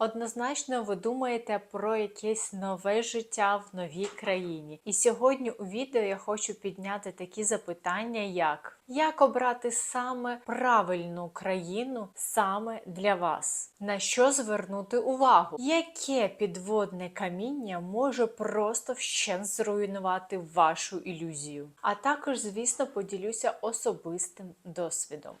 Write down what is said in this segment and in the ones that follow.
Однозначно, ви думаєте про якесь нове життя в новій країні. І сьогодні у відео я хочу підняти такі запитання, як як обрати саме правильну країну саме для вас? На що звернути увагу? Яке підводне каміння може просто вщент зруйнувати вашу ілюзію? А також, звісно, поділюся особистим досвідом.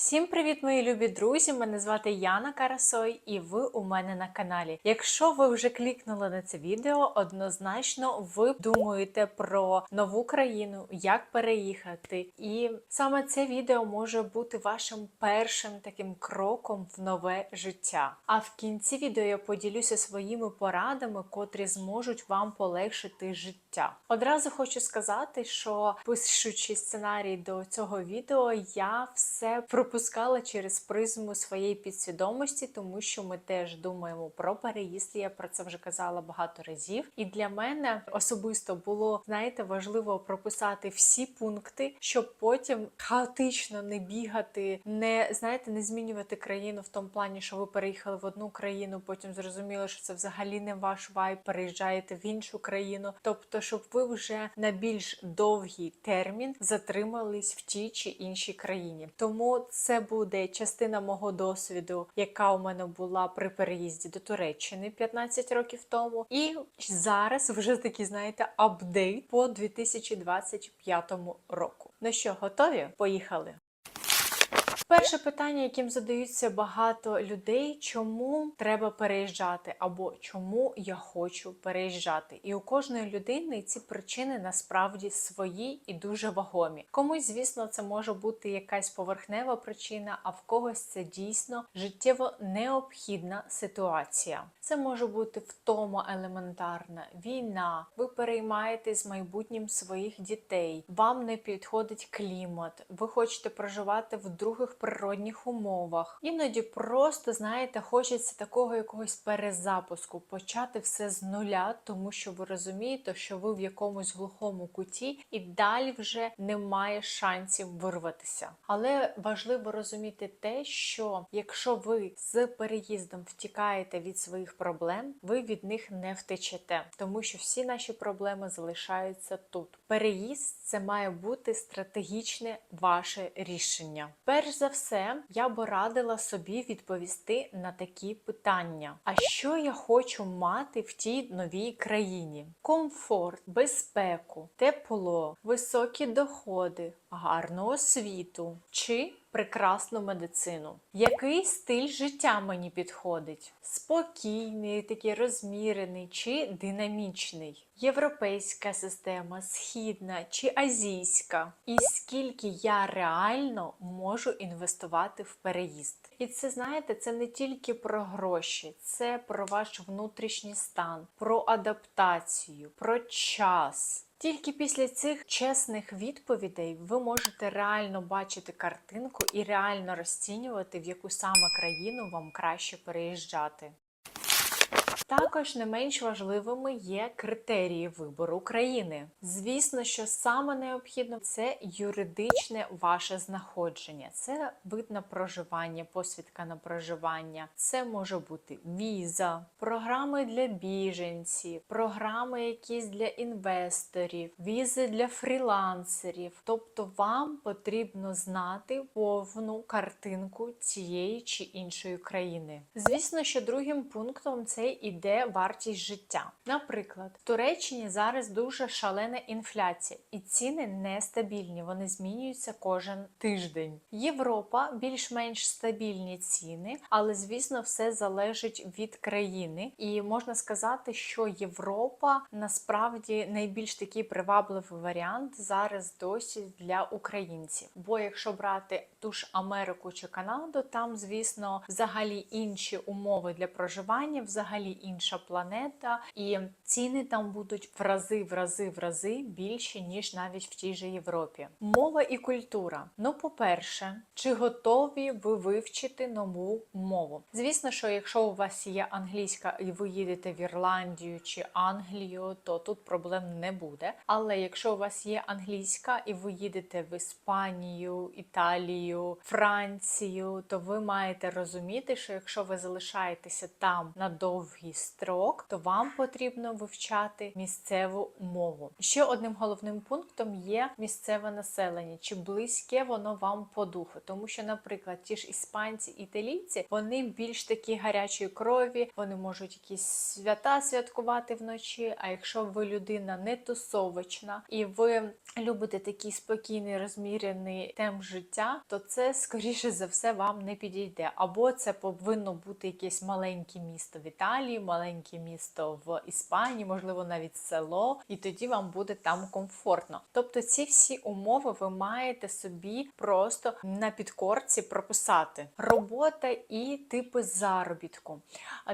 Всім привіт, мої любі друзі! Мене звати Яна Карасой, і ви у мене на каналі. Якщо ви вже клікнули на це відео, однозначно ви думаєте про нову країну, як переїхати. І саме це відео може бути вашим першим таким кроком в нове життя. А в кінці відео я поділюся своїми порадами, котрі зможуть вам полегшити життя. Одразу хочу сказати, що пишучи сценарій до цього відео, я все пропускала через призму своєї підсвідомості, тому що ми теж думаємо про переїзд. Я про це вже казала багато разів. І для мене особисто було знаєте важливо прописати всі пункти, щоб потім хаотично не бігати, не знаєте, не змінювати країну в тому плані, що ви переїхали в одну країну, потім зрозуміли, що це взагалі не ваш вайб, переїжджаєте в іншу країну. Тобто, щоб ви вже на більш довгий термін затримались в тій чи іншій країні. Тому це буде частина мого досвіду, яка у мене була при переїзді до Туреччини 15 років тому. І зараз вже такий, знаєте, апдейт по 2025 року. Ну що, готові? Поїхали! Перше питання, яким задаються багато людей, чому треба переїжджати, або чому я хочу переїжджати. І у кожної людини ці причини насправді свої і дуже вагомі. Комусь, звісно, це може бути якась поверхнева причина, а в когось це дійсно життєво необхідна ситуація. Це може бути втома елементарна, війна. Ви переймаєтесь майбутнім своїх дітей, вам не підходить клімат, ви хочете проживати в других природних умовах. Іноді просто, знаєте, хочеться такого якогось перезапуску, почати все з нуля, тому що ви розумієте, що ви в якомусь глухому куті і далі вже немає шансів вирватися. Але важливо розуміти те, що якщо ви з переїздом втікаєте від своїх проблем, ви від них не втечете, тому що всі наші проблеми залишаються тут. Переїзд це має бути стратегічне ваше рішення. Перш за все, я би радила собі відповісти на такі питання: а що я хочу мати в тій новій країні? Комфорт, безпеку, тепло, високі доходи, гарну освіту чи прекрасну медицину. Який стиль життя мені підходить? Спокійний, такий розмірений чи динамічний? Європейська система, східна чи азійська? І скільки я реально можу інвестувати в переїзд? І це знаєте, це не тільки про гроші, це про ваш внутрішній стан, про адаптацію, про час. Тільки після цих чесних відповідей ви можете реально бачити картинку і реально розцінювати, в яку саме країну вам краще переїжджати. Також не менш важливими є критерії вибору країни. Звісно, що саме необхідно це юридичне ваше знаходження, це вид на проживання, посвідка на проживання, це може бути віза, програми для біженців, програми якісь для інвесторів, візи для фрілансерів. Тобто вам потрібно знати повну картинку цієї чи іншої країни. Звісно, що другим пунктом це іде вартість життя. Наприклад, в Туреччині зараз дуже шалена інфляція, і ціни нестабільні, вони змінюються кожен тиждень. Європа більш-менш стабільні ціни, але звісно, все залежить від країни. І можна сказати, що Європа насправді найбільш такий привабливий варіант зараз досі для українців. Бо якщо брати ту ж Америку чи Канаду, там, звісно, взагалі інші умови для проживання, взагалі інші інша планета, і ціни там будуть в рази, в рази, в рази більші, ніж навіть в тій же Європі. Мова і культура. Ну, по-перше, чи готові ви вивчити нову мову? Звісно, що якщо у вас є англійська і ви їдете в Ірландію чи Англію, то тут проблем не буде. Але якщо у вас є англійська і ви їдете в Іспанію, Італію, Францію, то ви маєте розуміти, що якщо ви залишаєтеся там на довгий строк, то вам потрібно вивчати місцеву мову. Ще одним головним пунктом є місцеве населення, чи близьке воно вам по духу, тому що, наприклад, ті ж іспанці, італійці, вони більш такі гарячої крові, вони можуть якісь свята святкувати вночі. А якщо ви людина не тусовочна і ви любите такий спокійний, розмірений темп життя, то це скоріше за все вам не підійде. Або це повинно бути якесь маленьке місто в Італії, маленьке місто в Іспанії, можливо, навіть село, і тоді вам буде там комфортно. Тобто ці всі умови ви маєте собі просто на підкорці прописати. Робота і типи заробітку.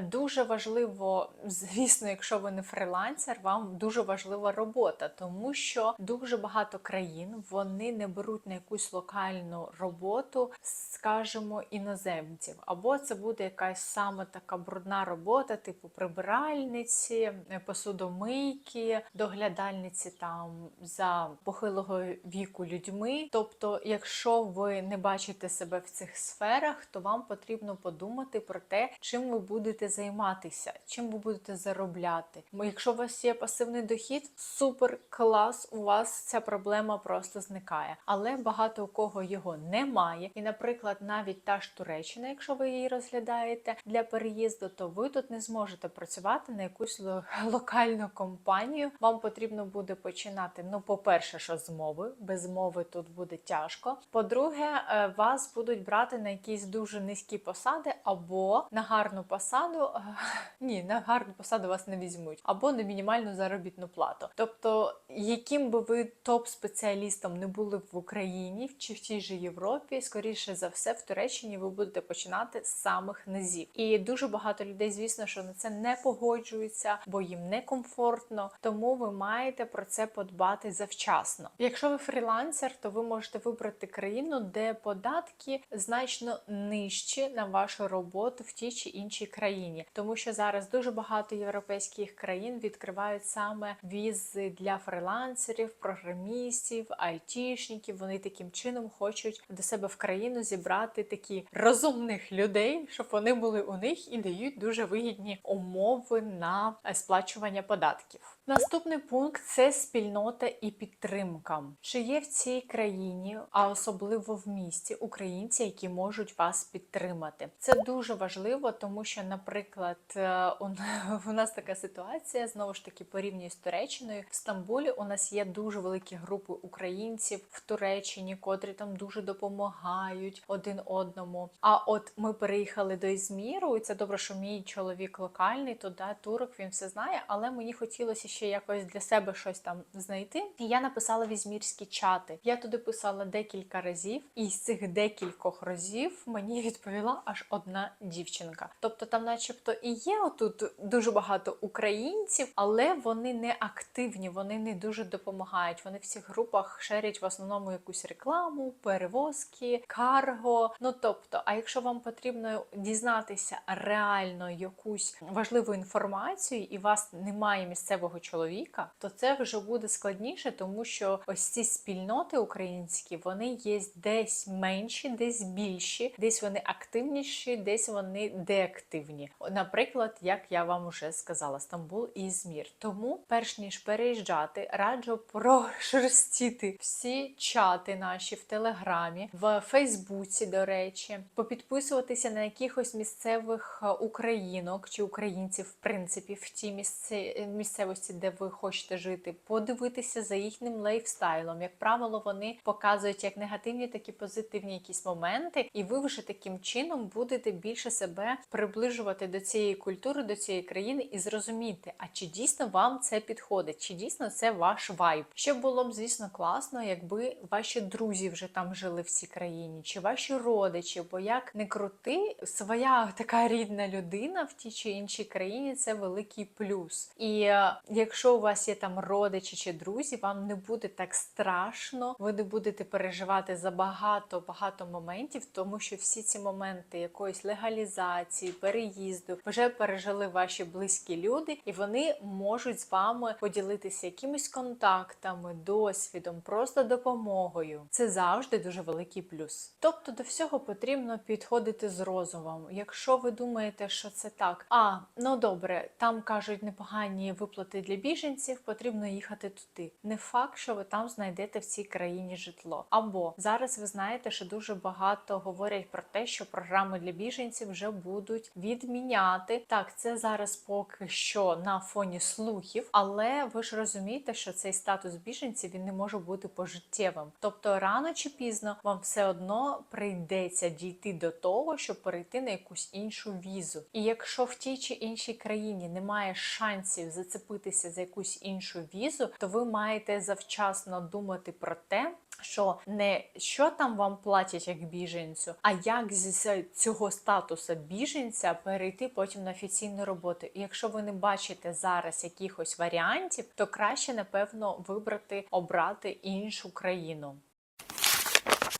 Дуже важливо, звісно, якщо ви не фрилансер, вам дуже важлива робота, тому що дуже багато країн вони не беруть на якусь локальну роботу, скажімо, іноземців. Або це буде якась саме така брудна робота, типу прибиральниці, посудомийки, доглядальниці там за похилого віку людьми. Тобто, якщо ви не бачите себе в цих сферах, то вам потрібно подумати про те, чим ви будете займатися, чим ви будете заробляти. Якщо у вас є пасивний дохід, супер клас, у вас ця проблема просто зникає. Але багато у кого його немає. І, наприклад, навіть та ж Туреччина, якщо ви її розглядаєте для переїзду, то ви тут не зможете працювати на якусь локальну компанію. Вам потрібно буде починати. Ну, по-перше, що з мови, без мови тут буде тяжко. По-друге, е, вас будуть брати на якісь дуже низькі посади, або на гарну посаду. е, Ні, на гарну посаду вас не візьмуть, або на мінімальну заробітну плату. Тобто, яким би ви топ-спеціалістом не були в Україні чи в тій же Європі, скоріше за все, в Туреччині ви будете починати з самих низів. І дуже багато людей, звісно, що на це не погоджуються, бо їм некомфортно. Тому ви маєте про це подбати завчасно. Якщо ви фрілансер, то ви можете вибрати країну, де податки значно нижчі на вашу роботу в тій чи іншій країні, тому що зараз дуже багато європейських країн відкривають саме візи для фрилансерів, програмістів, айтішників. Вони таким чином хочуть до себе в країну зібрати такі розумних людей, щоб вони були у них і дають дуже вигідні умови на сплачування податків. Наступний пункт це спільнота і підтримка. Чи є в цій країні, а особливо в місті, українці, які можуть вас підтримати? Це дуже важливо, тому що, наприклад, е, у нас така ситуація знову ж таки порівнюю з Туреччиною. В Стамбулі у нас є дуже великі групи українців в Туреччині, котрі там дуже допомагають один одному. А от ми переїхали до Ізміру, і це добре, що мій чоловік локальний, туди турок, він все знає, але мені хотілося ще якось для себе щось там знайти. І я написала в ізмірські чати. Я туди писала декілька разів, і з цих декількох разів мені відповіла аж одна дівчинка. Тобто там, начебто, і є отут дуже багато українців, але вони не активні, вони не дуже допомагають. Вони в цих групах шерять в основному якусь рекламу, перевозки, карго. Ну тобто, а якщо вам потрібно дізнатися реально якусь важливу інформацію, і вас немає місцевого чоловіка, то це вже буде складніше, тому що ось ці спільноти українські вони є десь менші, десь більші, десь вони активніші, десь вони деактивні. Наприклад, як я вам вже сказала, Стамбул і Ізмір. Тому, перш ніж переїжджати, раджу прошерстіти всі чати наші в Телеграмі, в Фейсбуці, до речі, попідписуватися на якихось місцевих е, українок чи українців, в принципі, в тій місце... місцевості, де ви хочете жити, подивитися за їхнім лайфстайлом. Як правило, вони показують як негативні, так і позитивні якісь моменти, і ви вже таким чином будете більше себе приближувати до цієї культури, до цієї країни і зрозуміти, а чи дійсно вам це підходить, чи дійсно це ваш вайб. Ще було б, звісно, класно, якби ваші друзі вже там жили в цій країні, чи ваші родичі. Бо як не крути, своя така рідна людина в тій чи іншій країні це великий плюс. І е, якщо у вас є там родичі чи друзі, вам не буде так страшно, ви не будете переживати за багато багато моментів, тому що всі ці моменти якоїсь легалізації, переїзду вже пережили ваші близькі люди, і вони можуть з вами поділитися якимись контактами, досвідом, просто допомогою. Це завжди дуже великий плюс. Тобто до всього потрібно підходити з розумом. Якщо ви думаєте, що це так, а ну добре, там кажуть непогані виплати для біженців, потрібно їхати туди. Не факт, що ви там знайдете в цій країні житло. Або зараз ви знаєте, що дуже багато говорять про те, що програми для біженців вже будуть відміняти. Так, це зараз поки що на фоні слухів, але ви ж розумієте, що цей статус біженців він не може бути пожиттєвим. Тобто рано чи пізно вам все одно прийдеться дійти до того, щоб перейти на якусь іншу візу. І якщо в тій чи іншій країні немає шансів зацепитися за якусь іншу візу, то ви маєте завчасно думати про те, що не що там вам платять як біженцю, а як з цього статусу біженця перейти потім на офіційну роботу. І якщо ви не бачите зараз якихось варіантів, то краще напевно вибрати обрати іншу країну.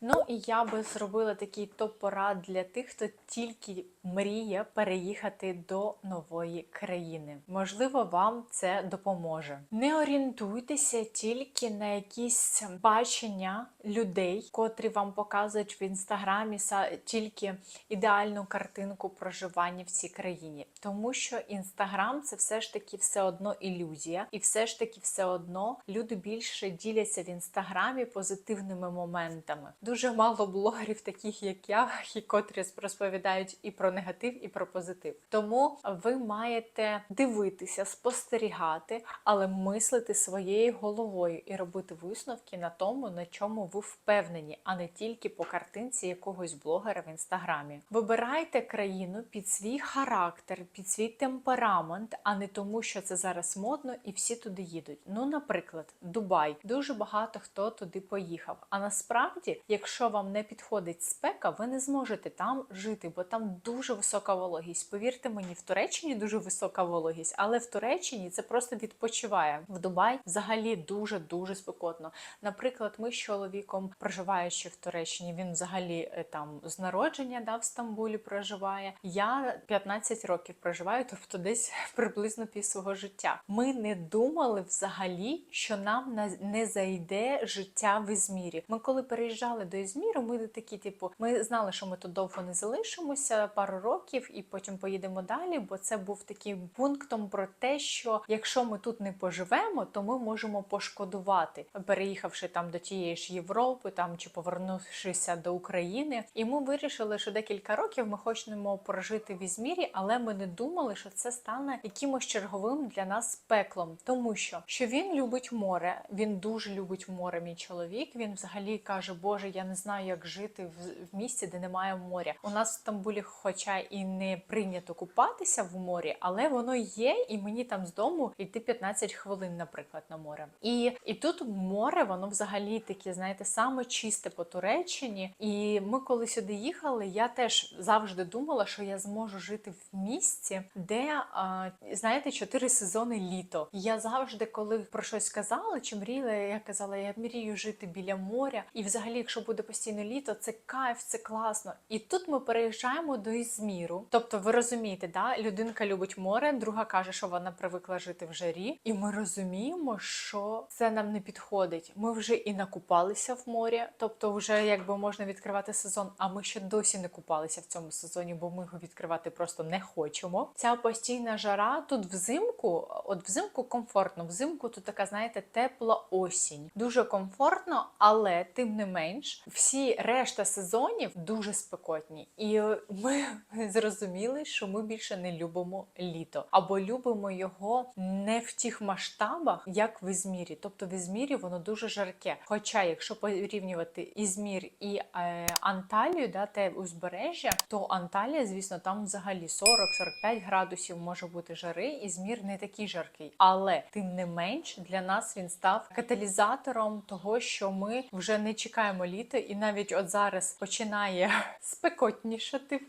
Ну і я би зробила такий топ-порад для тих, хто тільки мріє переїхати до нової країни. Можливо, вам це допоможе. Не орієнтуйтеся тільки на якісь бачення людей, котрі вам показують в інстаграмі тільки ідеальну картинку проживання в цій країні, тому що інстаграм це все ж таки все одно ілюзія, і все ж таки все одно люди більше діляться в інстаграмі позитивними моментами. Дуже мало блогерів, таких як я, котрі розповідають і про негатив, і про позитив. Тому ви маєте дивитися, спостерігати, але мислити своєю головою і робити висновки на тому, на чому ви впевнені, а не тільки по картинці якогось блогера в інстаграмі. Вибирайте країну під свій характер, під свій темперамент, а не тому, що це зараз модно і всі туди їдуть. Ну, наприклад, Дубай. Дуже багато хто туди поїхав. А насправді, якщо вам не підходить спека, ви не зможете там жити, бо там дуже висока вологість. Повірте мені, в Туреччині дуже висока вологість, але в Туреччині це просто відпочиває. В Дубай взагалі дуже дуже спекотно. Наприклад, ми з чоловіком, проживаючи в Туреччині, він взагалі е, там з народження да, в Стамбулі проживає. Я 15 років проживаю, тобто десь приблизно пів свого життя. Ми не думали взагалі, що нам не зайде життя в Ізмірі. Ми коли переїжджали до Ізміру, ми такі, типу, ми знали, що ми тут довго не залишимося пару років, і потім поїдемо далі. Бо це був таким пунктом про те, що якщо ми тут не поживемо, то ми можемо пошкодувати, переїхавши там до тієї ж Європи, там чи повернувшися до України. І ми вирішили, що декілька років ми хочемо прожити в Ізмірі, але ми не думали, що це стане якимось черговим для нас пеклом, тому що що він любить море, він дуже любить море. Мій чоловік. Він взагалі каже, Боже, я не знаю, як жити в, місті, де немає моря. У нас в Стамбулі, хоча і не прийнято купатися в морі, але воно є, і мені там з дому йти 15 хвилин, наприклад, на море. І і тут море, воно взагалі таке, знаєте, саме чисте по Туреччині. І ми, коли сюди їхали, я теж завжди думала, що я зможу жити в місті, де а, знаєте, чотири сезони літо. Я завжди, коли про щось казала, чи мріяла, я казала, я мрію жити біля моря. І взагалі, якщо буде постійно літо, це кайф, це класно. І тут ми переїжджаємо до Ізміру. Тобто, ви розумієте, да? людинка любить море, друга каже, що вона привикла жити в жарі, і ми розуміємо, що це нам не підходить. Ми вже і накупалися в морі, тобто, вже якби можна відкривати сезон. А ми ще досі не купалися в цьому сезоні, бо ми його відкривати просто не хочемо. Ця постійна жара тут взимку, от взимку комфортно. Взимку тут така, знаєте, тепла осінь. Дуже комфортно, але тим не менш, всі решта сезонів дуже спекотні. І ми зрозуміли, що ми більше не любимо літо або любимо його не в тих масштабах, як в Ізмірі. Тобто в Ізмірі воно дуже жарке. Хоча, якщо порівнювати Ізмір і е, Анталію, да, те узбережжя, то Анталія, звісно, там взагалі 40-45 градусів може бути жари. Ізмір не такий жаркий, але тим не менш для нас він став каталізатором того, що ми вже не чекаємо літа. і навіть от зараз починає спекотнішати,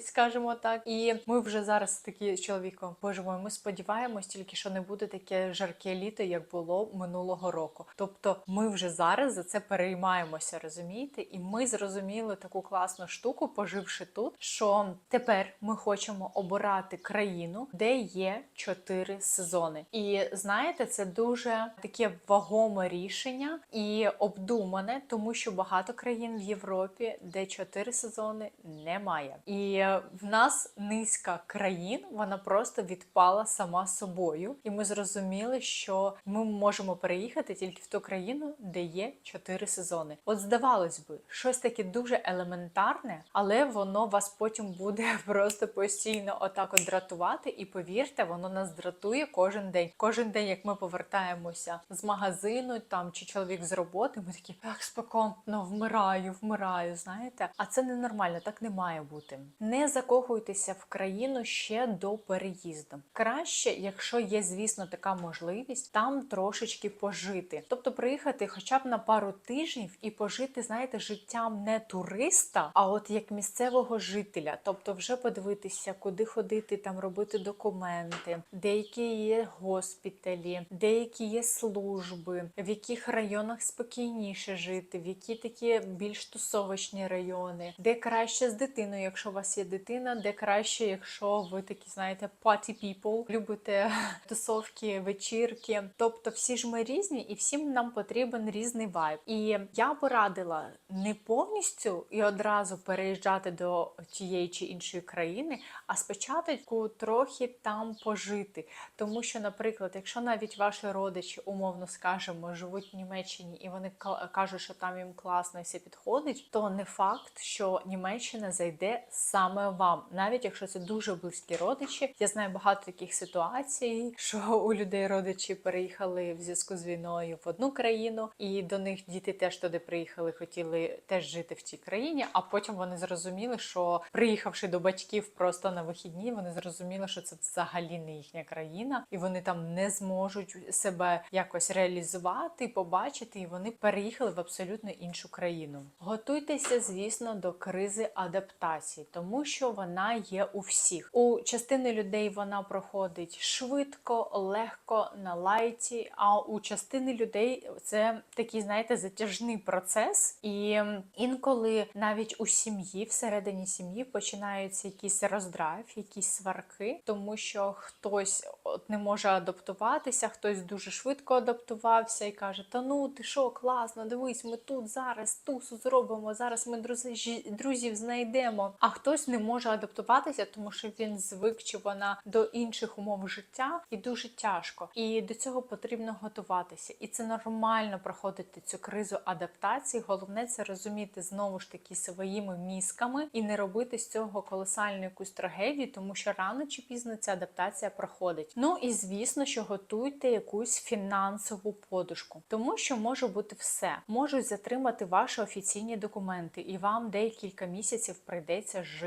скажімо так. І ми вже зараз такі з чоловіком, боже мой, ми сподіваємось тільки, що не буде таке жарке літо, як було минулого року. Тобто, ми вже зараз за це переймаємося, розумієте? І ми зрозуміли таку класну штуку, поживши тут, що тепер ми хочемо обирати країну, де є чотири сезони. І знаєте, це дуже таке вагоме рішення і обдумане, тому що багато країн в Європі, де чотири сезони, немає. І в нас низка країн, вона просто відпала сама собою. І ми зрозуміли, що ми можемо переїхати тільки в ту країну, де є чотири сезони. От здавалось би, щось таке дуже елементарне, але воно вас потім буде просто постійно отак от дратувати. І повірте, воно нас дратує кожен день. Кожен день, як ми повертаємося з магазину, там чи чоловік з роботи, ми такі як спекотно, вмираю, вмираю. Знаєте, а це ненормально, так не має бути. Не закохуйтеся в країну ще до переїзду. Краще, якщо є, звісно, така можливість, там трошечки пожити. Тобто приїхати хоча б на пару тижнів і пожити, знаєте, життям не туриста, а от як місцевого жителя. Тобто, вже подивитися, куди ходити, там робити документи, деякі є госпіталі, деякі є служби, в яких районах спокійніше жити, в які такі більш тусовочні райони, де краще з дитиною, якщо у вас є дитина, де краще, якщо ви такі, знаєте, party people, любите тусовки, вечірки. Тобто, всі ж ми різні, і всім нам потрібен різний вайб. І я би радила не повністю і одразу переїжджати до тієї чи іншої країни, а спочатку трохи там пожити. Тому що, наприклад, якщо навіть ваші родичі, умовно скажемо, живуть в Німеччині і вони ка- кажуть, що там їм класно і все підходить, то не факт, що Німеччина зайде саме вам, навіть якщо це дуже близькі родичі. Я знаю багато таких ситуацій, що у людей родичі переїхали в зв'язку з війною в одну країну, і до них діти теж туди приїхали, хотіли теж жити в цій країні. А потім вони зрозуміли, що приїхавши до батьків просто на вихідні, вони зрозуміли, що це взагалі не їхня країна, і вони там не зможуть себе якось реалізувати, побачити, і вони переїхали в абсолютно іншу країну. Готуйтеся, звісно, до кризи адаптації, тому що вона є у всіх. У частини людей вона проходить швидко, легко, на лайті. А у частини людей це такий, знаєте, затяжний процес, і інколи навіть у сім'ї, всередині сім'ї, починаються якісь роздрайв, якісь сварки, тому що хтось от не може адаптуватися, хтось дуже швидко адаптувався і каже: Та ну ти що, класно, дивись, ми тут зараз тусу зробимо. Зараз ми друзі, друзів знайдемо. А хтось не може адаптуватися, тому що він звик чи вона до інших умов життя, і дуже тяжко. І до цього потрібно готуватися. І це нормально проходити цю кризу адаптації. Головне це розуміти знову ж таки своїми мізками і не робити з цього колосальну якусь трагедію, тому що рано чи пізно ця адаптація проходить. Ну і звісно, що готуйте якусь фінансову подушку, тому що може бути все. Можуть затримати ваші офіційні документи, і вам декілька місяців прийдеться жити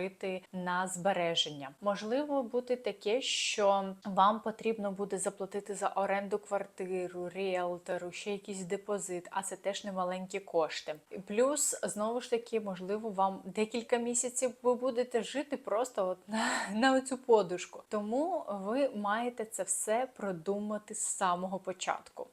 на збереження. Можливо, бути таке, що вам потрібно буде заплатити за оренду квартиру, ріелтору, ще якийсь депозит, а це теж немаленькі кошти. Плюс знову ж таки, можливо, вам декілька місяців ви будете жити просто от на, на цю подушку. Тому ви маєте це все продумати з самого початку.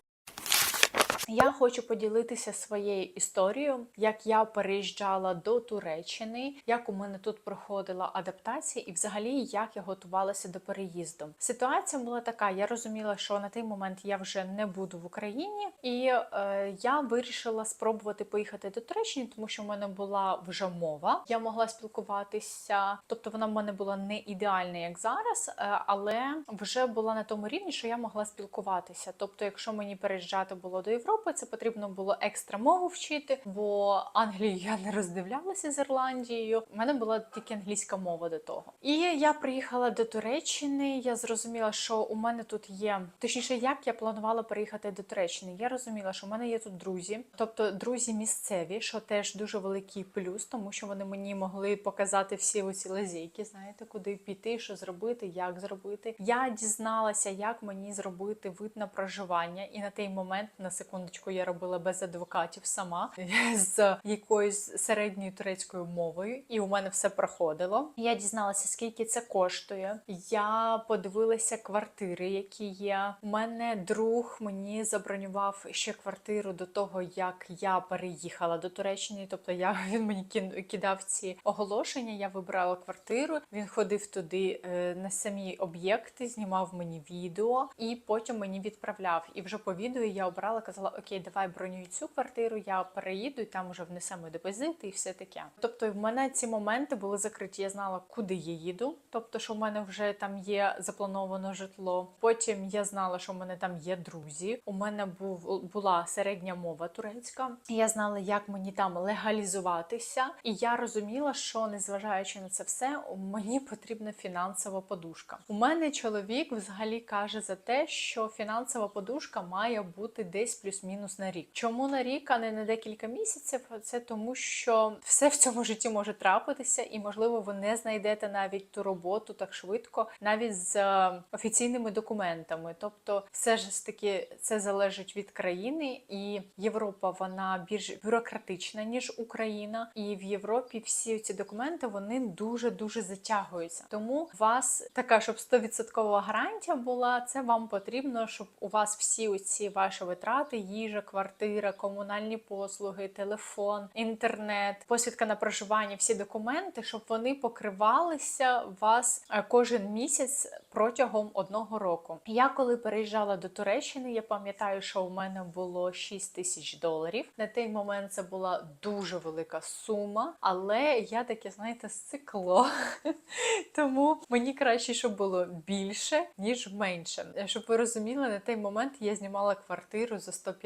Я хочу поділитися своєю історією, як я переїжджала до Туреччини, як у мене тут проходила адаптація, і взагалі як я готувалася до переїзду. Ситуація була така: я розуміла, що на той момент я вже не буду в Україні, і е, я вирішила спробувати поїхати до Туреччини, тому що в мене була вже мова. Я могла спілкуватися, тобто вона в мене була не ідеальна, як зараз, е, але вже була на тому рівні, що я могла спілкуватися. Тобто, якщо мені переїжджати було до Європи, це потрібно було екстра мову вчити, бо Англію я не роздивлялася з Ірландією. У мене була тільки англійська мова до того. І я приїхала до Туреччини. Я зрозуміла, що у мене тут є точніше, як я планувала переїхати до Туреччини. Я розуміла, що у мене є тут друзі, тобто друзі місцеві, що теж дуже великий плюс, тому що вони мені могли показати всі оці лазейки, знаєте, куди піти, що зробити, як зробити. Я дізналася, як мені зробити вид на проживання, і на той момент на секунду секундочку, я робила без адвокатів сама з якоюсь середньою турецькою мовою, і у мене все проходило. Я дізналася, скільки це коштує. Я подивилася квартири, які є. У мене друг мені забронював ще квартиру до того, як я переїхала до Туреччини. Тобто я він мені кидав ці оголошення. Я вибрала квартиру. Він ходив туди е, на самі об'єкти, знімав мені відео і потім мені відправляв. І вже по відео я обрала, казала: Окей, давай бронюй цю квартиру, я переїду і там вже внесемо депозит і все таке. Тобто, в мене ці моменти були закриті. Я знала, куди я їду. Тобто, що в мене вже там є заплановано житло. Потім я знала, що в мене там є друзі. У мене був була середня мова турецька. Я знала, як мені там легалізуватися, і я розуміла, що незважаючи на це все, мені потрібна фінансова подушка. У мене чоловік взагалі каже за те, що фінансова подушка має бути десь плюс-мінус на рік. Чому на рік, а не на декілька місяців? Це тому, що все в цьому житті може трапитися, і можливо, ви не знайдете навіть ту роботу так швидко, навіть з е, офіційними документами. Тобто, все ж таки це залежить від країни, і Європа вона більш бюрократична ніж Україна. І в Європі всі ці документи вони дуже дуже затягуються. Тому у вас така, щоб 100% гарантія була, це вам потрібно, щоб у вас всі оці ваші витрати, їжа, квартира, комунальні послуги, телефон, інтернет, посвідка на проживання, всі документи, щоб вони покривалися вас е, кожен місяць протягом одного року. Я коли переїжджала до Туреччини, я пам'ятаю, що у мене було 6 тисяч доларів. На той момент це була дуже велика сума, але я таке, знаєте, сцикло. Тому мені краще, щоб було більше, ніж менше. Щоб ви розуміли, на той момент я знімала квартиру за 150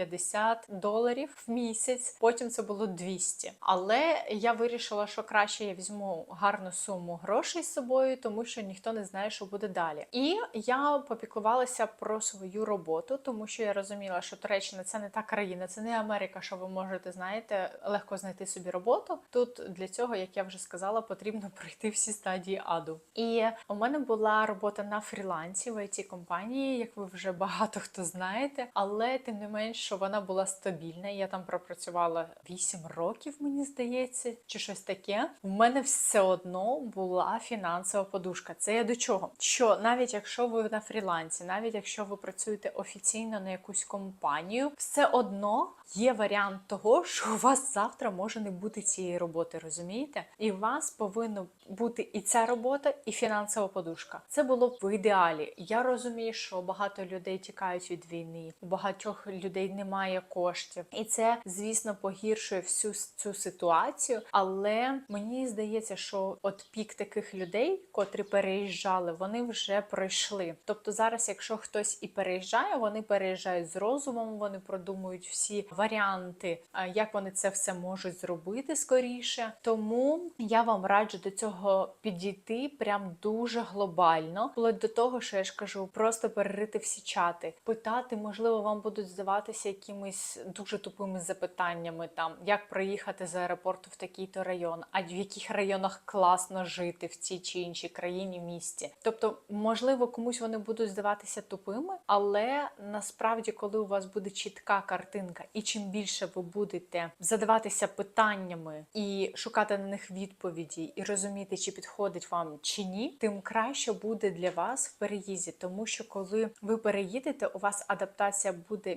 доларів в місяць, потім це було 200. Але я вирішила, що краще я візьму гарну суму грошей з собою, тому що ніхто не знає, що буде далі. І я попіклувалася про свою роботу, тому що я розуміла, що Туреччина це не та країна, це не Америка, що ви можете, знаєте, легко знайти собі роботу. Тут для цього, як я вже сказала, потрібно пройти всі стадії аду. І у мене була робота на фрілансі в it компанії, як ви вже багато хто знаєте, але тим не менш, що вона була стабільна. Я там пропрацювала 8 років, мені здається, чи щось таке. У мене все одно була фінансова подушка. Це я до чого? Що навіть якщо ви на фрілансі, навіть якщо ви працюєте офіційно на якусь компанію, все одно є варіант того, що у вас завтра може не бути цієї роботи, розумієте? І у вас повинно бути і ця робота, і фінансова подушка. Це було б в ідеалі. Я розумію, що багато людей тікають від війни, у багатьох людей немає коштів, і це, звісно, погіршує всю цю ситуацію. Але мені здається, що от пік таких людей, котрі переїжджали, вони вже пройшли. Тобто зараз, якщо хтось і переїжджає, вони переїжджають з розумом, вони продумують всі варіанти, як вони це все можуть зробити скоріше. Тому я вам раджу до цього підійти прям дуже глобально, вплоть до того, що я ж кажу, просто перерити всі чати, питати, можливо, вам будуть здаватися якимись дуже тупими запитаннями, там як проїхати з аеропорту в такий-то район, а в яких районах класно жити в цій чи іншій країні місті. Тобто, можливо, комусь вони будуть здаватися тупими, але насправді, коли у вас буде чітка картинка, і чим більше ви будете задаватися питаннями і шукати на них відповіді, і розуміти, чи підходить вам чи ні, тим краще буде для вас в переїзді, тому що коли ви переїдете, у вас адаптація буде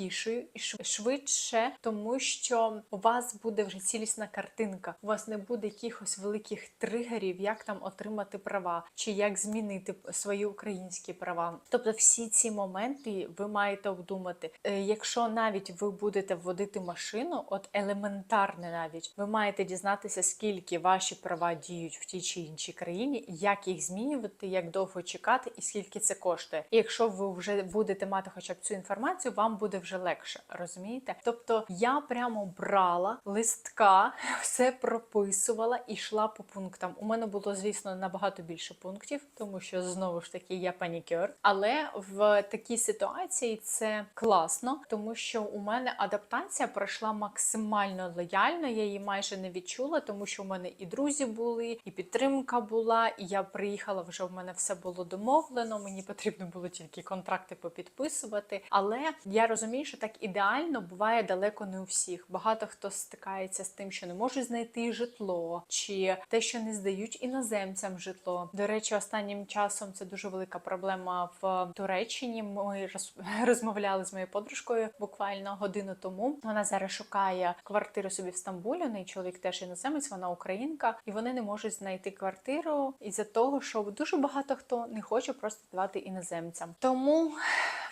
м'якішою і швидше, тому що у вас буде вже цілісна картинка. У вас не буде якихось великих тригерів, як там отримати права, чи як змінити свої українські права. Тобто, всі ці моменти ви маєте обдумати. Е, Якщо навіть ви будете вводити машину, от елементарне навіть ви маєте дізнатися, скільки ваші права діють в тій чи іншій країні, як їх змінювати, як довго чекати і скільки це коштує. І якщо ви вже будете мати хоча б цю інформацію, вам буде вже легше, розумієте? Тобто я прямо брала листка, все прописувала і йшла по пунктам. У мене було, звісно, набагато більше пунктів, тому що знову ж таки я панікер. Але в такій ситуації це класно, тому що у мене адаптація пройшла максимально лояльно. Я її майже не відчула, тому що у мене і друзі були, і підтримка була. І я приїхала вже. в мене все було домовлено. Мені потрібно було тільки контракти попідписувати. Але я розумію, що так ідеально буває далеко не у всіх. Багато хто стикається з тим, що не можуть знайти житло, чи те, що не здають іноземцям житло. До речі, останнім часом це дуже велика проблема в Туреччині. Ми роз- розмовляли з моєю подружкою буквально годину тому. Вона зараз шукає квартиру собі в Стамбулі. Неї чоловік теж іноземець, вона українка, і вони не можуть знайти квартиру із-за того, що дуже багато хто не хоче просто давати іноземцям. Тому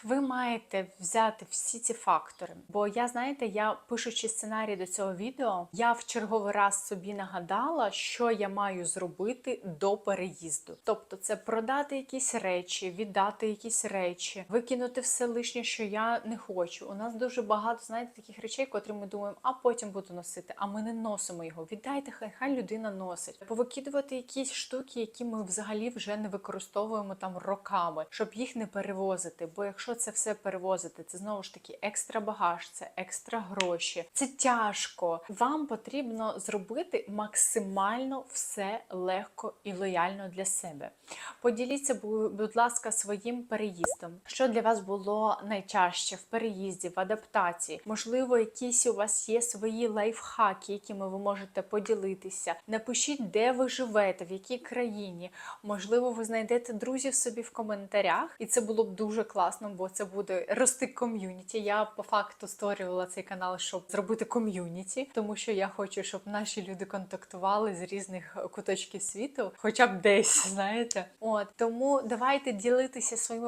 ви маєте взяти всі ці фактори. Бо я знаєте, я пишучи сценарій до цього відео, я в черговий раз собі нагадала, що я маю зробити до переїзду. Тобто, це продати якісь речі, віддати якісь речі, викинути все лишнє, що я не хочу. У нас дуже багато знаєте таких речей, котрі ми думаємо, а потім буду носити. А ми не носимо його. Віддайте, хай хай людина носить. Повикидувати якісь штуки, які ми взагалі вже не використовуємо там роками, щоб їх не перевозити. Бо якщо це все перевозити, це знову ж таки екстра багаж, це екстра гроші. Це тяжко. Вам потрібно зробити максимально все легко і лояльно для себе. Поділіться, будь ласка, своїм переїздом. Що для вас було найчаще в переїзді, в адаптації? Можливо, якісь у вас є свої лайфхаки, якими ви можете поділитися. Напишіть, де ви живете, в якій країні. Можливо, ви знайдете друзів собі в коментарях, і це було б дуже класно, бо це буде рости ком'юніті. Я по факту створювала цей канал, щоб зробити ком'юніті, тому що я хочу, щоб наші люди контактували з різних куточків світу, хоча б десь, знаєте. От тому давайте ділитися своїми